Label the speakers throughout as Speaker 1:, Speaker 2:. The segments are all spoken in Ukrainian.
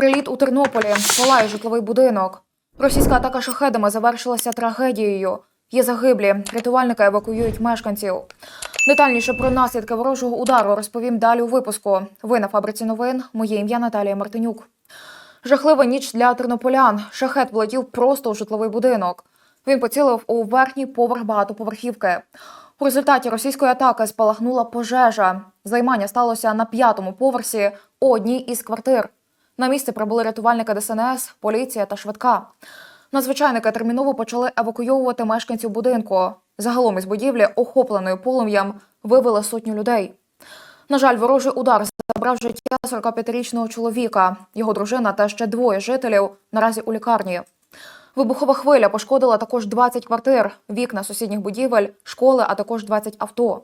Speaker 1: Приліт у Тернополі, палає житловий будинок. Російська атака шахедами завершилася трагедією. Є загиблі, рятувальники евакуюють мешканців. Детальніше про наслідки ворожого удару розповім далі у випуску. Ви на фабриці новин. Моє ім'я Наталія Мартинюк. Жахлива ніч для тернополян. Шахет влетів просто у житловий будинок. Він поцілив у верхній поверх багатоповерхівки. У результаті російської атаки спалахнула пожежа. Займання сталося на п'ятому поверсі у одній із квартир. На місце прибули рятувальники ДСНС, поліція та швидка. Надзвичайники терміново почали евакуйовувати мешканців будинку. Загалом із будівлі, охопленої полум'ям, вивели сотню людей. На жаль, ворожий удар забрав життя 45-річного чоловіка. Його дружина та ще двоє жителів наразі у лікарні. Вибухова хвиля пошкодила також 20 квартир, вікна сусідніх будівель, школи, а також 20 авто.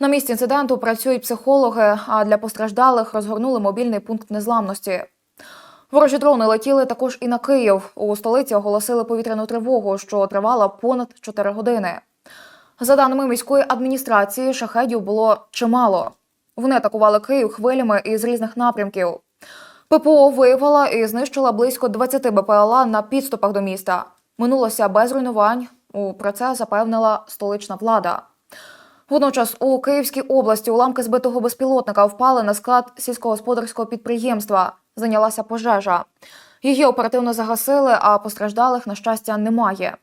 Speaker 1: На місці інциденту працюють психологи, а для постраждалих розгорнули мобільний пункт незламності. Ворожі дрони летіли також і на Київ. У столиці оголосили повітряну тривогу, що тривала понад 4 години. За даними міської адміністрації, шахедів було чимало. Вони атакували Київ хвилями із різних напрямків. ППО виявила і знищила близько 20 БПЛА на підступах до міста. Минулося без руйнувань. У про це запевнила столична влада. Водночас у Київській області уламки збитого безпілотника впали на склад сільськогосподарського підприємства. Зайнялася пожежа. Її оперативно загасили, а постраждалих, на щастя, немає.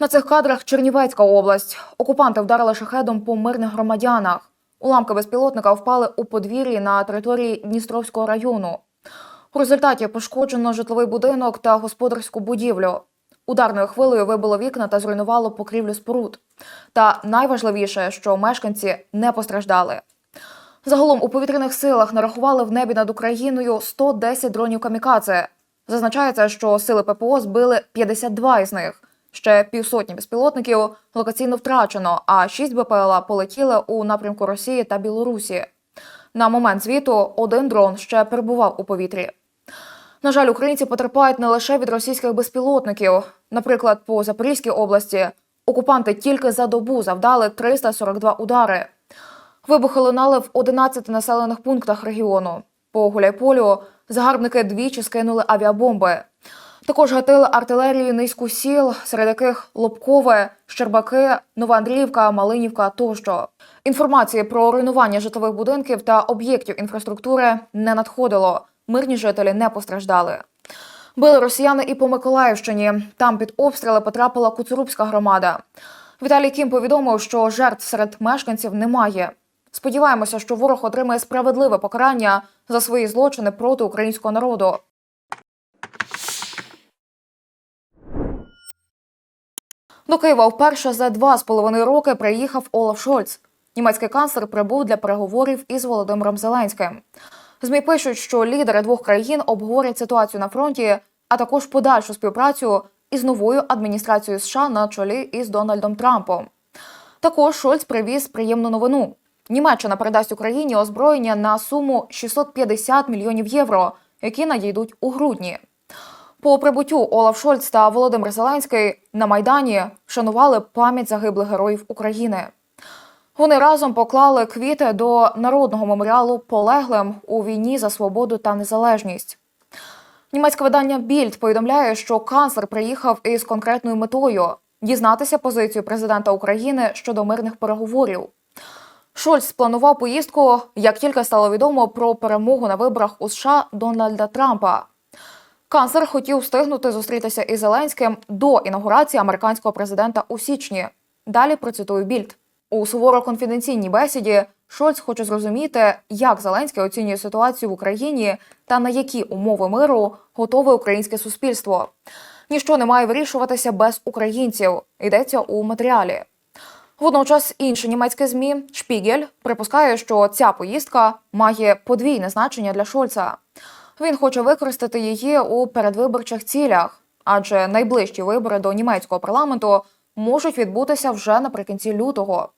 Speaker 1: На цих кадрах Чернівецька область. Окупанти вдарили шахедом по мирних громадянах. Уламки безпілотника впали у подвір'ї на території Дністровського району. У результаті пошкоджено житловий будинок та господарську будівлю. Ударною хвилею вибило вікна та зруйнувало покрівлю споруд. Та найважливіше, що мешканці не постраждали. Загалом у повітряних силах нарахували в небі над Україною 110 дронів камікадзе. Зазначається, що сили ППО збили 52 із них. Ще півсотні безпілотників локаційно втрачено, а 6 БПЛА полетіли у напрямку Росії та Білорусі. На момент звіту один дрон ще перебував у повітрі. На жаль, українці потерпають не лише від російських безпілотників. Наприклад, по Запорізькій області окупанти тільки за добу завдали 342 удари. Вибухи лунали в 11 населених пунктах регіону. По Гуляйполю загарбники двічі скинули авіабомби. Також гатили артилерію низку сіл, серед яких Лобкове, Щербаки, Новоандріївка, Малинівка тощо. Інформації про руйнування житлових будинків та об'єктів інфраструктури не надходило. Мирні жителі не постраждали. Били росіяни і по Миколаївщині. Там під обстріли потрапила Куцурубська громада. Віталій Кім повідомив, що жертв серед мешканців немає. Сподіваємося, що ворог отримає справедливе покарання за свої злочини проти українського народу. До Києва вперше за два з половиною роки приїхав Олаф Шольц. Німецький канцлер прибув для переговорів із Володимиром Зеленським. ЗМІ пишуть, що лідери двох країн обговорять ситуацію на фронті, а також подальшу співпрацю із новою адміністрацією США на чолі із Дональдом Трампом. Також Шольц привіз приємну новину. Німеччина передасть Україні озброєння на суму 650 мільйонів євро, які надійдуть у грудні. По прибуттю Олаф Шольц та Володимир Зеленський на майдані вшанували пам'ять загиблих героїв України. Вони разом поклали квіти до народного меморіалу полеглим у війні за свободу та незалежність. Німецьке видання Більд повідомляє, що канцлер приїхав із конкретною метою дізнатися позицію президента України щодо мирних переговорів. Шольц спланував поїздку, як тільки стало відомо про перемогу на виборах у США Дональда Трампа. Канцлер хотів встигнути зустрітися із Зеленським до інаугурації американського президента у січні. Далі процитую більд. У суворо конфіденційній бесіді Шольц хоче зрозуміти, як Зеленський оцінює ситуацію в Україні та на які умови миру готове українське суспільство. Ніщо не має вирішуватися без українців. Йдеться у матеріалі. Водночас інше німецьке змі Шпігель припускає, що ця поїздка має подвійне значення для Шольца. Він хоче використати її у передвиборчих цілях, адже найближчі вибори до німецького парламенту можуть відбутися вже наприкінці лютого.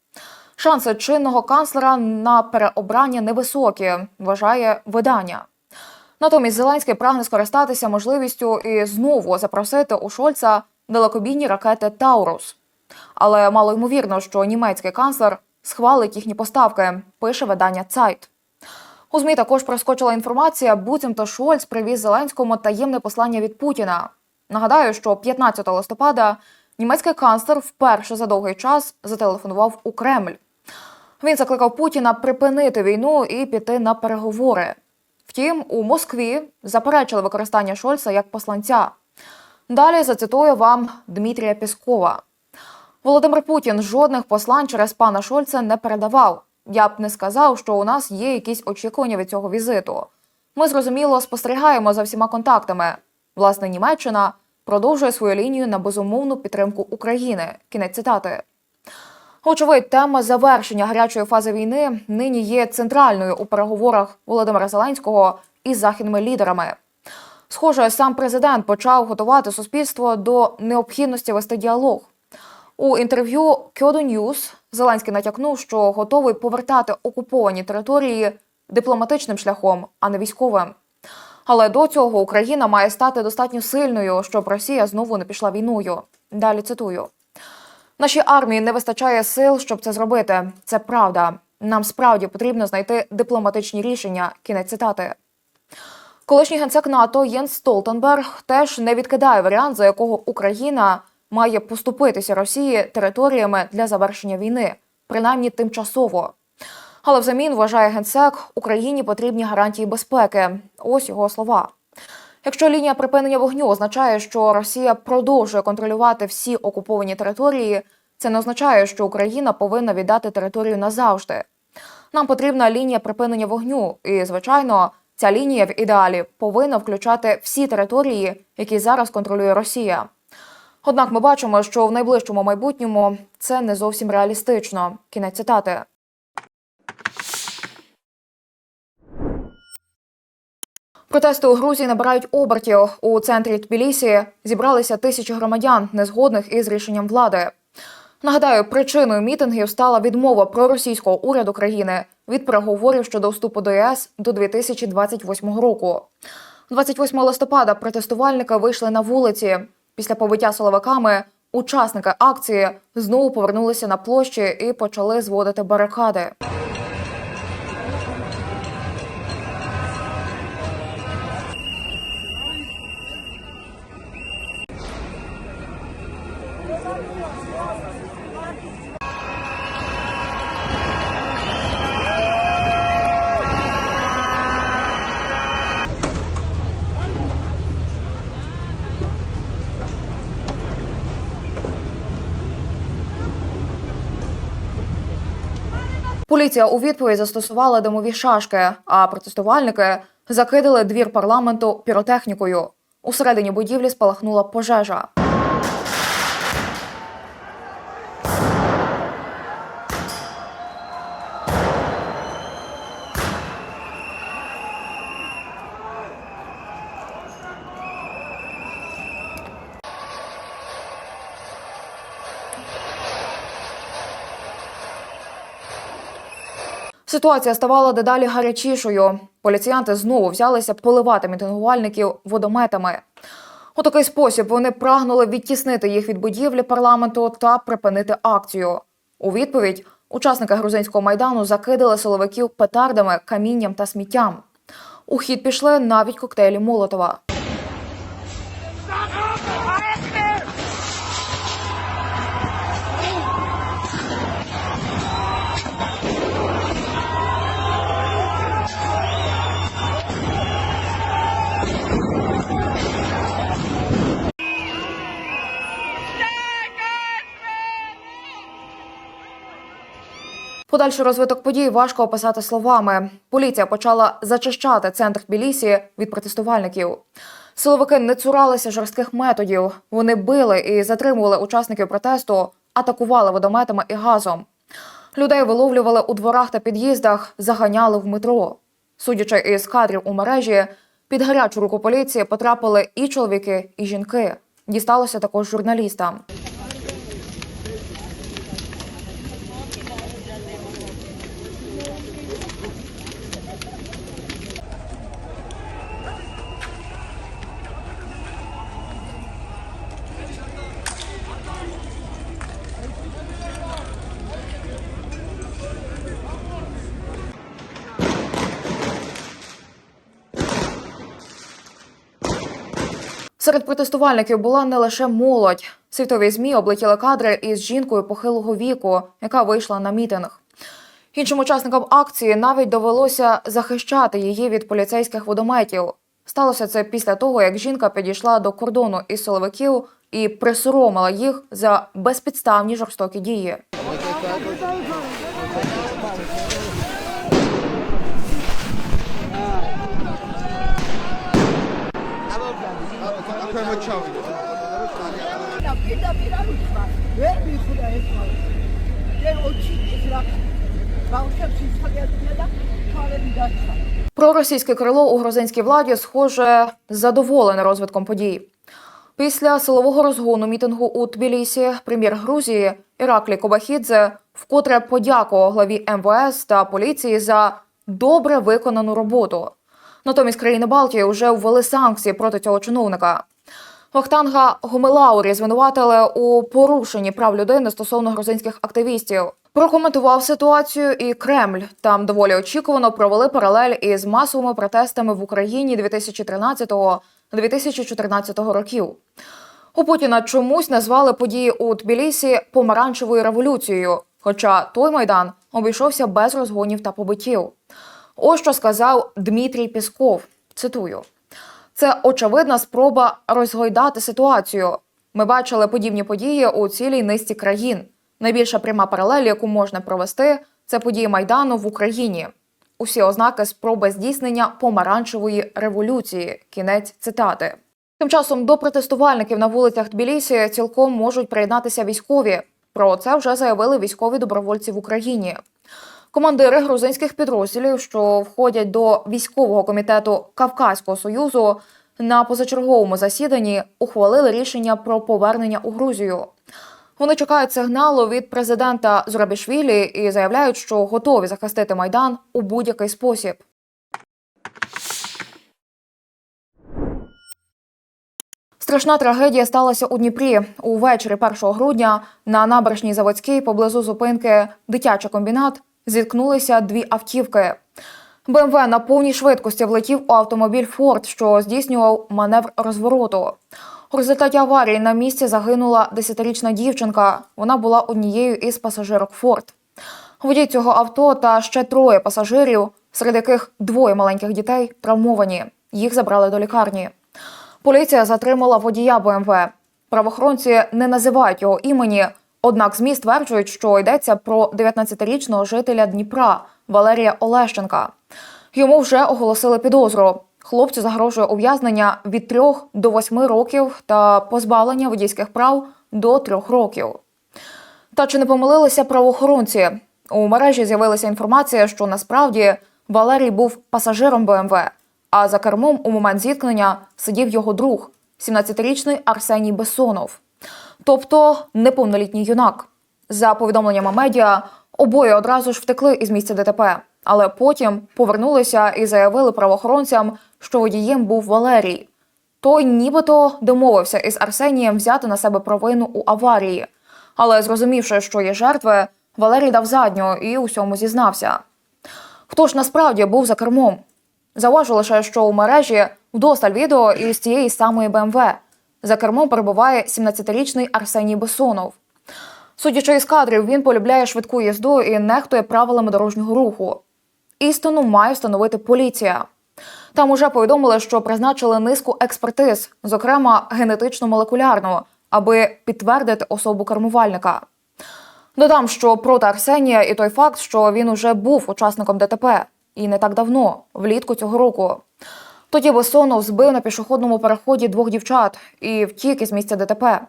Speaker 1: Шанси чинного канцлера на переобрання невисокі, вважає видання. Натомість Зеленський прагне скористатися можливістю і знову запросити у Шольца далекобійні ракети Таурус. Але мало ймовірно, що німецький канцлер схвалить їхні поставки, пише видання Цайт. У ЗМІ також проскочила інформація, буцімто Шольц привіз Зеленському таємне послання від Путіна. Нагадаю, що 15 листопада німецький канцлер вперше за довгий час зателефонував у Кремль. Він закликав Путіна припинити війну і піти на переговори. Втім, у Москві заперечили використання Шольца як посланця. Далі зацитую вам Дмитрія Піскова. Володимир Путін жодних послань через пана Шольца не передавав. Я б не сказав, що у нас є якісь очікування від цього візиту. Ми зрозуміло спостерігаємо за всіма контактами. Власне, Німеччина продовжує свою лінію на безумовну підтримку України. Кінець цитати. Очевидь, тема завершення гарячої фази війни нині є центральною у переговорах Володимира Зеленського із західними лідерами. Схоже, сам президент почав готувати суспільство до необхідності вести діалог. У інтерв'ю Кьоду Ньюс Зеленський натякнув, що готовий повертати окуповані території дипломатичним шляхом, а не військовим. Але до цього Україна має стати достатньо сильною, щоб Росія знову не пішла війною. Далі цитую. Нашій армії не вистачає сил, щоб це зробити. Це правда. Нам справді потрібно знайти дипломатичні рішення. Кінець цитати. Колишній генсек НАТО Єнс Столтенберг теж не відкидає варіант, за якого Україна має поступитися Росії територіями для завершення війни, принаймні тимчасово. Але взамін вважає генсек, Україні потрібні гарантії безпеки. Ось його слова. Якщо лінія припинення вогню означає, що Росія продовжує контролювати всі окуповані території, це не означає, що Україна повинна віддати територію назавжди. Нам потрібна лінія припинення вогню, і звичайно, ця лінія в ідеалі повинна включати всі території, які зараз контролює Росія. Однак ми бачимо, що в найближчому майбутньому це не зовсім реалістично. Кінець цитати. Протести у Грузії набирають обертів. У центрі Тбілісі зібралися тисячі громадян, незгодних із рішенням влади. Нагадаю, причиною мітингів стала відмова проросійського уряду країни від переговорів щодо вступу до ЄС до 2028 року. 28 листопада протестувальники вийшли на вулиці. Після побиття соловиками учасники акції знову повернулися на площі і почали зводити барикади. Поліція у відповідь застосувала димові шашки, а протестувальники закидали двір парламенту піротехнікою. У середині будівлі спалахнула пожежа. Ситуація ставала дедалі гарячішою. Поліціянти знову взялися поливати мітингувальників водометами. У такий спосіб вони прагнули відтіснити їх від будівлі парламенту та припинити акцію. У відповідь учасники грузинського майдану закидали силовиків петардами, камінням та сміттям. У хід пішли навіть коктейлі Молотова. Подальший розвиток подій важко описати словами. Поліція почала зачищати центр Тбілісі від протестувальників. Силовики не цуралися жорстких методів. Вони били і затримували учасників протесту, атакували водометами і газом. Людей виловлювали у дворах та під'їздах, заганяли в метро. Судячи із кадрів у мережі, під гарячу руку поліції потрапили і чоловіки, і жінки. Дісталося також журналістам. Серед протестувальників була не лише молодь. Світові змі облетіли кадри із жінкою похилого віку, яка вийшла на мітинг. Іншим учасникам акції навіть довелося захищати її від поліцейських водометів. Сталося це після того, як жінка підійшла до кордону із силовиків і присоромила їх за безпідставні жорстокі дії. Проросійське крило у грузинській владі, схоже, задоволене розвитком подій. Після силового розгону мітингу у Тбілісі прем'єр Грузії Іраклі Кобахідзе вкотре подякував главі МВС та поліції за добре виконану роботу. Натомість країни Балтії вже ввели санкції проти цього чиновника. Вахтанга Гомелаурі звинуватили у порушенні прав людини стосовно грузинських активістів. Прокоментував ситуацію і Кремль. Там доволі очікувано провели паралель із масовими протестами в Україні 2013-2014 років. У Путіна чомусь назвали події у Тбілісі помаранчевою революцією, хоча той майдан обійшовся без розгонів та побиттів. Ось що сказав Дмитрій Пісков. Цитую. Це очевидна спроба розгойдати ситуацію. Ми бачили подібні події у цілій низці країн. Найбільша пряма паралель, яку можна провести, це події Майдану в Україні. Усі ознаки спроби здійснення помаранчевої революції. Кінець цитати. Тим часом до протестувальників на вулицях Тбілісі цілком можуть приєднатися військові. Про це вже заявили військові добровольці в Україні. Командири грузинських підрозділів, що входять до військового комітету Кавказького союзу, на позачерговому засіданні ухвалили рішення про повернення у Грузію. Вони чекають сигналу від президента Зурабішвілі і заявляють, що готові захистити майдан у будь-який спосіб. Страшна трагедія сталася у Дніпрі увечері 1 грудня на набережній Заводській поблизу зупинки Дитячий комбінат зіткнулися дві автівки. БМВ на повній швидкості влетів у автомобіль Форд, що здійснював маневр розвороту. У результаті аварії на місці загинула 10-річна дівчинка. Вона була однією із пасажирок Форд. Водій цього авто та ще троє пасажирів, серед яких двоє маленьких дітей, травмовані. Їх забрали до лікарні. Поліція затримала водія БМВ. Правоохоронці не називають його імені, однак ЗМІ стверджують, що йдеться про 19-річного жителя Дніпра Валерія Олещенка. Йому вже оголосили підозру. Хлопцю загрожує ув'язнення від 3 до 8 років та позбавлення водійських прав до 3 років. Та чи не помилилися правоохоронці? У мережі з'явилася інформація, що насправді Валерій був пасажиром БМВ, а за кермом у момент зіткнення сидів його друг, 17-річний Арсеній Бессонов. Тобто неповнолітній юнак. За повідомленнями медіа, обоє одразу ж втекли із місця ДТП, але потім повернулися і заявили правоохоронцям, що водієм був Валерій. Той нібито домовився із Арсенієм взяти на себе провину у аварії. Але зрозумівши, що є жертви, Валерій дав задню і усьому зізнався. Хто ж насправді був за кермом? Зауважу лише, що у мережі вдосталь відео із тієї самої БМВ. За кермом перебуває 17-річний Арсеній Бесонов. Судячи із кадрів, він полюбляє швидку їзду і нехтує правилами дорожнього руху. Істину має встановити поліція. Там уже повідомили, що призначили низку експертиз, зокрема генетично-молекулярну, аби підтвердити особу кермувальника. Додам, що проти Арсенія і той факт, що він уже був учасником ДТП і не так давно, влітку цього року. Тоді Бесонов збив на пішохідному переході двох дівчат і втік із місця ДТП.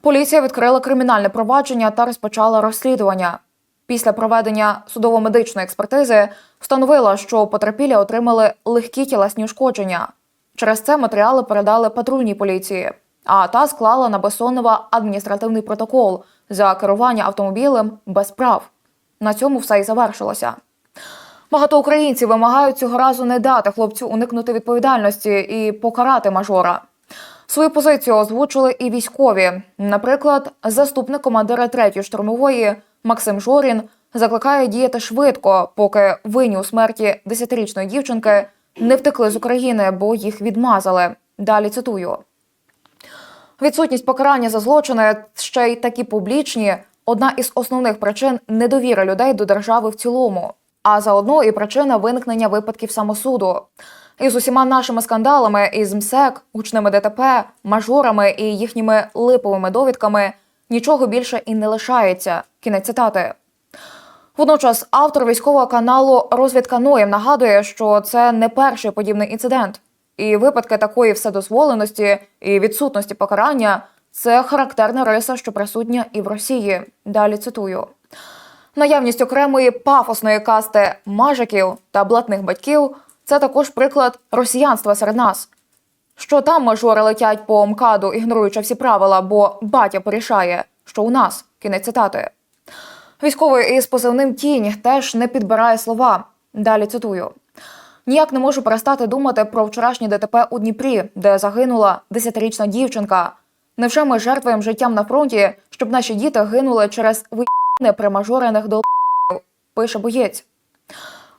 Speaker 1: Поліція відкрила кримінальне провадження та розпочала розслідування. Після проведення судово-медичної експертизи встановила, що потерпілі отримали легкі тілесні ушкодження. Через це матеріали передали патрульній поліції, а та склала на Бесонова адміністративний протокол за керування автомобілем без прав. На цьому все і завершилося. Багато українців вимагають цього разу не дати хлопцю уникнути відповідальності і покарати мажора. Свою позицію озвучили і військові. Наприклад, заступник командира 3-ї штурмової Максим Жорін закликає діяти швидко, поки винні у смерті 10-річної дівчинки не втекли з України, бо їх відмазали. Далі цитую. Відсутність покарання за злочини ще й такі публічні одна із основних причин недовіри людей до держави в цілому, а заодно і причина виникнення випадків самосуду. І з усіма нашими скандалами із МСЕК, гучними ДТП, мажорами і їхніми липовими довідками нічого більше і не лишається. Кінець цитати. Водночас автор військового каналу Розвідка Ноєм нагадує, що це не перший подібний інцидент, і випадки такої вседозволеності і відсутності покарання це характерна риса, що присутня і в Росії. Далі цитую. Наявність окремої пафосної касти мажиків та блатних батьків це також приклад росіянства серед нас. Що там мажори летять по МКАДу, ігноруючи всі правила, бо батя порішає, що у нас кінець цитати. Військовий із позивним тінь теж не підбирає слова. Далі цитую. Ніяк не можу перестати думати про вчорашнє ДТП у Дніпрі, де загинула десятирічна дівчинка. Невже ми жертвуємо життям на фронті, щоб наші діти гинули через виїни примажорених до пише боєць.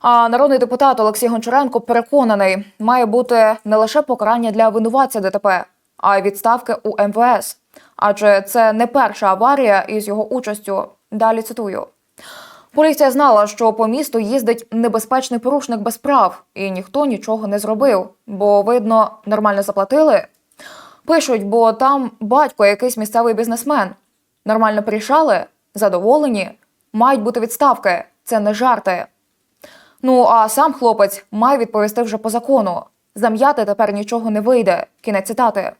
Speaker 1: А народний депутат Олексій Гончаренко переконаний, має бути не лише покарання для винуватця ДТП, а й відставки у МВС. Адже це не перша аварія із його участю. Далі цитую. Поліція знала, що по місту їздить небезпечний порушник без прав, і ніхто нічого не зробив, бо, видно, нормально заплатили. Пишуть, бо там батько якийсь місцевий бізнесмен. Нормально порішали, задоволені, мають бути відставки. Це не жарти. Ну а сам хлопець має відповісти вже по закону. Зам'яти тепер нічого не вийде. Кінець цитати.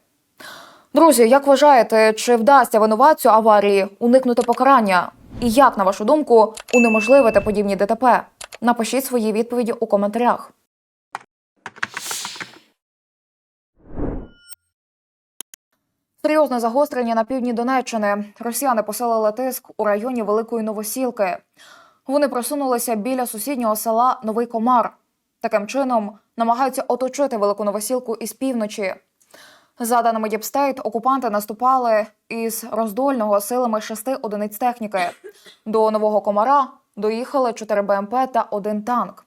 Speaker 1: Друзі, як вважаєте, чи вдасться винуватцю аварії уникнути покарання? І як, на вашу думку, унеможливити подібні ДТП? Напишіть свої відповіді у коментарях. Серйозне загострення на півдні Донеччини. Росіяни посилили тиск у районі Великої Новосілки. Вони просунулися біля сусіднього села Новий Комар. Таким чином намагаються оточити Велику Новосілку із півночі. За даними Діпстейт, окупанти наступали із роздольного силами шести одиниць техніки. До Нового Комара доїхали 4 БМП та один танк.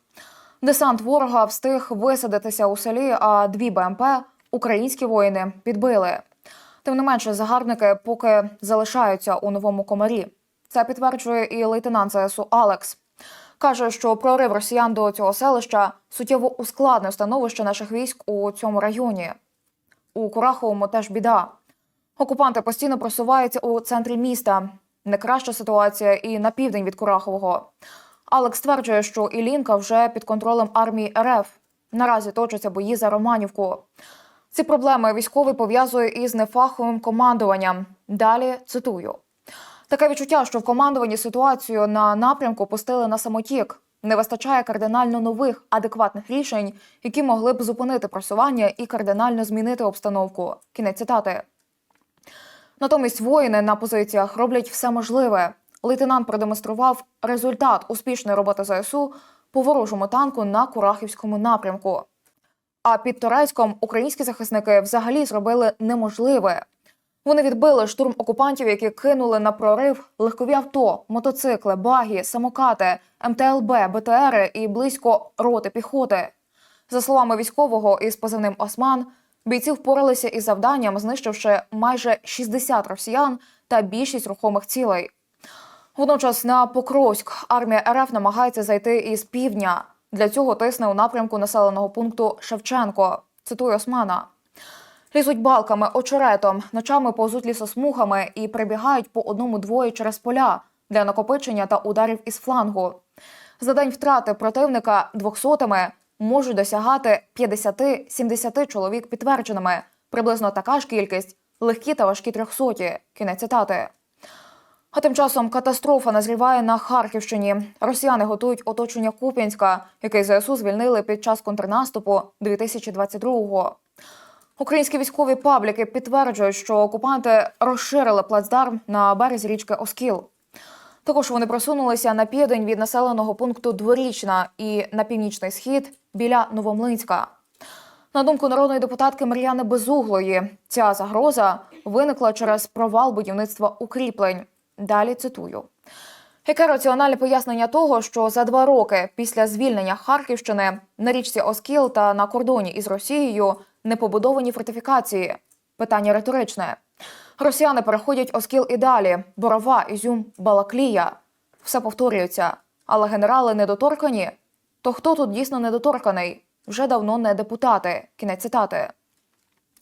Speaker 1: Десант ворога встиг висадитися у селі, а дві БМП українські воїни підбили. Тим не менше, загарбники поки залишаються у новому комарі. Це підтверджує і лейтенант ЗСУ Алекс. Каже, що прорив росіян до цього селища суттєво ускладнив становище наших військ у цьому районі. У Кураховому теж біда. Окупанти постійно просуваються у центрі міста. Не краща ситуація і на південь від Курахового. Алекс стверджує, що Ілінка вже під контролем армії РФ. Наразі точаться бої за Романівку. Ці проблеми військовий пов'язує із нефаховим командуванням. Далі цитую. Таке відчуття, що в командуванні ситуацію на напрямку пустили на самотік. Не вистачає кардинально нових адекватних рішень, які могли б зупинити просування і кардинально змінити обстановку. Кінець цитати. Натомість воїни на позиціях роблять все можливе. Лейтенант продемонстрував результат успішної роботи ЗСУ по ворожому танку на Курахівському напрямку. А під Торецьком українські захисники взагалі зробили неможливе. Вони відбили штурм окупантів, які кинули на прорив легкові авто, мотоцикли, багі, самокати, МТЛБ, БТРи і близько роти піхоти. За словами військового із позивним Осман, бійці впоралися із завданням, знищивши майже 60 росіян та більшість рухомих цілей. Водночас на Покровськ армія РФ намагається зайти із півдня. Для цього тисне у напрямку населеного пункту Шевченко. Цитую Османа. Лізуть балками, очеретом, ночами повзуть лісосмугами і прибігають по одному-двоє через поля для накопичення та ударів із флангу. За день втрати противника двохсотими можуть досягати 50-70 чоловік підтвердженими. Приблизно така ж кількість легкі та важкі трьохсоті. Кінець цитати. А тим часом катастрофа назріває на Харківщині. Росіяни готують оточення Куп'янська, який ЗСУ звільнили під час контрнаступу 2022-го. Українські військові пабліки підтверджують, що окупанти розширили плацдарм на березі річки Оскіл. Також вони просунулися на південь від населеного пункту Дворічна і на північний схід біля Новомлинська. На думку народної депутатки Мар'яни Безуглої, ця загроза виникла через провал будівництва укріплень. Далі цитую. Яке раціональне пояснення того, що за два роки після звільнення Харківщини на річці Оскіл та на кордоні із Росією не побудовані фортифікації? Питання риторичне. Росіяни переходять Оскіл і далі. Борова, Ізюм, Балаклія. Все повторюється. Але генерали недоторкані. То хто тут дійсно недоторканий? Вже давно не депутати. Кінець цитати.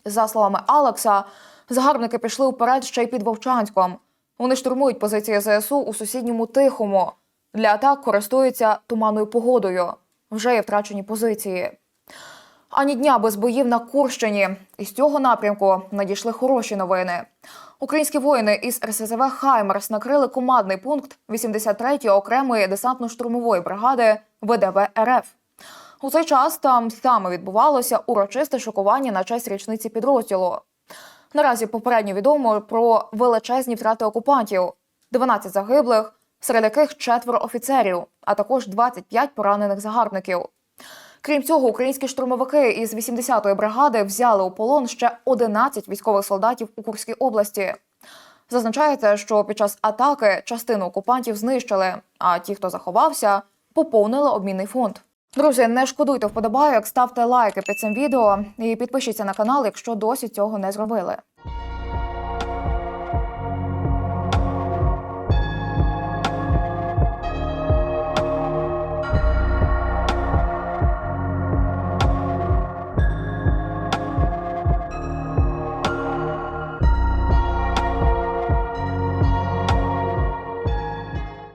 Speaker 1: За словами Алекса, загарбники пішли вперед ще й під Вовчанськом. Вони штурмують позиції ЗСУ у сусідньому Тихому. Для атак користуються туманною погодою. Вже є втрачені позиції. Ані дня без боїв на Курщині. Із цього напрямку надійшли хороші новини. Українські воїни із РСЗВ Хаймерс накрили командний пункт 83-ї окремої десантно-штурмової бригади ВДВ РФ. У цей час там саме відбувалося урочисте шокування на честь річниці підрозділу. Наразі попередньо відомо про величезні втрати окупантів: 12 загиблих, серед яких четверо офіцерів, а також 25 поранених загарбників. Крім цього, українські штурмовики із 80-ї бригади взяли у полон ще 11 військових солдатів у Курській області. Зазначається, що під час атаки частину окупантів знищили, а ті, хто заховався, поповнили обмінний фонд. Друзі, не шкодуйте вподобайок, ставте лайки під цим відео і підпишіться на канал, якщо досі цього не зробили.